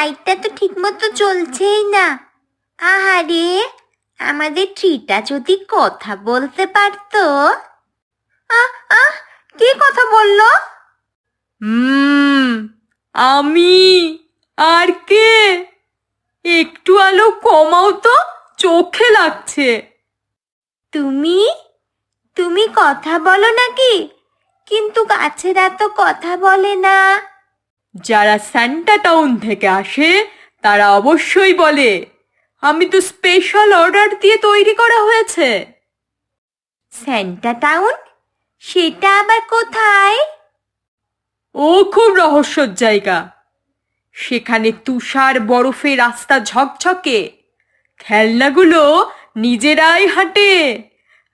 লাইটটা তো ঠিকমতো চলছেই না। আহারে আমাদের ট্রিটা যদি কথা বলতে পারতো। আহ আহ কে কথা বলল? হুম আমি? আর কে? একটু আলো কমাও তো চোখে লাগছে। তুমি? তুমি কথা বলো নাকি? কিন্তু গাছেরা তো কথা বলে না। যারা স্যান্টা টাউন থেকে আসে তারা অবশ্যই বলে আমি তো স্পেশাল অর্ডার দিয়ে তৈরি করা হয়েছে। Santa town? সেটা আবার কোথায়? ও খুব রহস্যর জায়গা। সেখানে তুষার বরফে রাস্তা ঝকঝকে। খেলনাগুলো নিজেরাই হাঁটে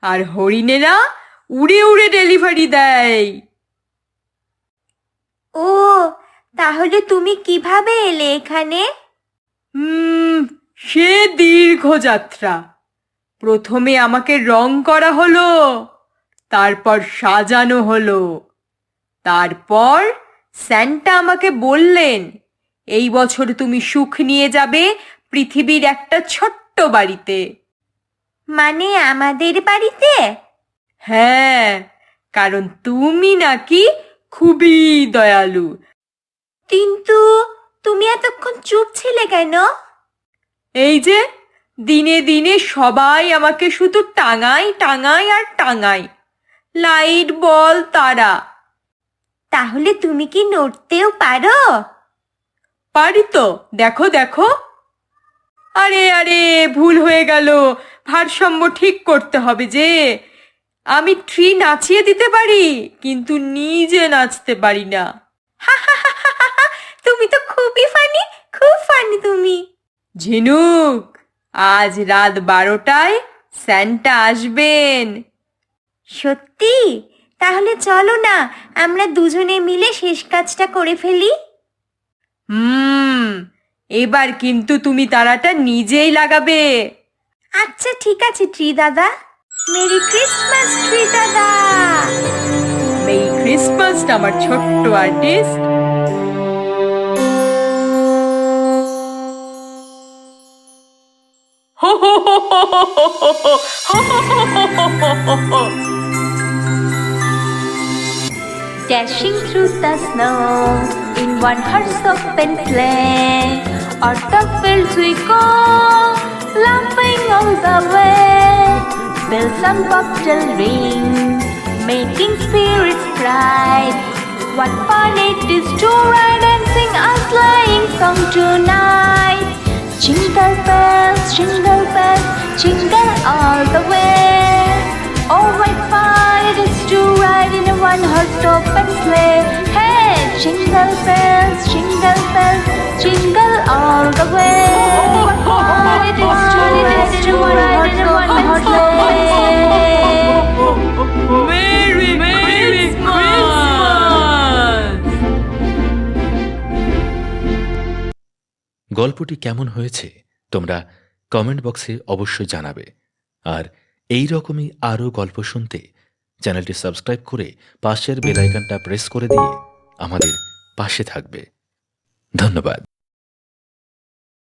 আর হরিণেরা উড়ে উড়ে ডেলিভারি দেয়। ও তাহলে তুমি কীভাবে এলে এখানে? হুম সে দীর্ঘ যাত্রা প্রথমে আমাকে রং করা হলো তারপর সাজানো হলো। তারপর স্যান্টা আমাকে বললেন এই বছর তুমি সুখ নিয়ে যাবে পৃথিবীর একটা ছোট্ট বাড়িতে। মানে আমাদের বাড়িতে? হ্যাঁ কারণ তুমি নাকি খুবই দয়ালু। কিন্তু তুমি এতক্ষণ চুপ ছিলে কেন? এই যে দিনে দিনে সবাই আমাকে শুধু টাঙায় টাঙায় আর টাঙায়। লাইট বল তারা। তাহলে তুমি কি নড়তেও পারো? পারি তো দেখো দেখো। আরে আরে ভুল হয়ে গেল। ভারসাম্য ঠিক করতে হবে যে আমি ট্রি নাচিয়ে দিতে পারি কিন্তু নিজে নাচতে পারি না তুমি তো খুবই ফানি খুব তুমি। ঝিনুক আজ রাত বারোটায় স্যান্টা আসবেন। সত্যি? তাহলে চলো না আমরা দুজনে মিলে শেষ কাজটা করে ফেলি। হুম এবার কিন্তু তুমি তারাটা নিজেই লাগাবে। আচ্ছা ঠিক আছে ট্রি দাদা। মেরি ক্রিসমাস ট্রি দাদা। মেরি ক্রিসমাস আমার ছোট্ট artist. Dashing through the snow in one horse open sleigh, or the fields we go, laughing all the way. Bells and bobtail ring, making spirits bright. What fun it is to ride! Jingle bells, jingle all the way. Oh, what fun it is to ride in a one-horse open sleigh. Hey, jingle bells, jingle bells, jingle all the way. Oh, what fun it to ride in a one-horse open sleigh. Merry Christmas! গল্পটি কেমন হয়েছে তোমরা comment বক্সে অবশ্যই জানাবে। আর এই রকমই আরও গল্প শুনতে চ্যানেলটি সাবস্ক্রাইব করে পাশের বেলাইকানটা প্রেস করে দিয়ে আমাদের পাশে থাকবে। ধন্যবাদ।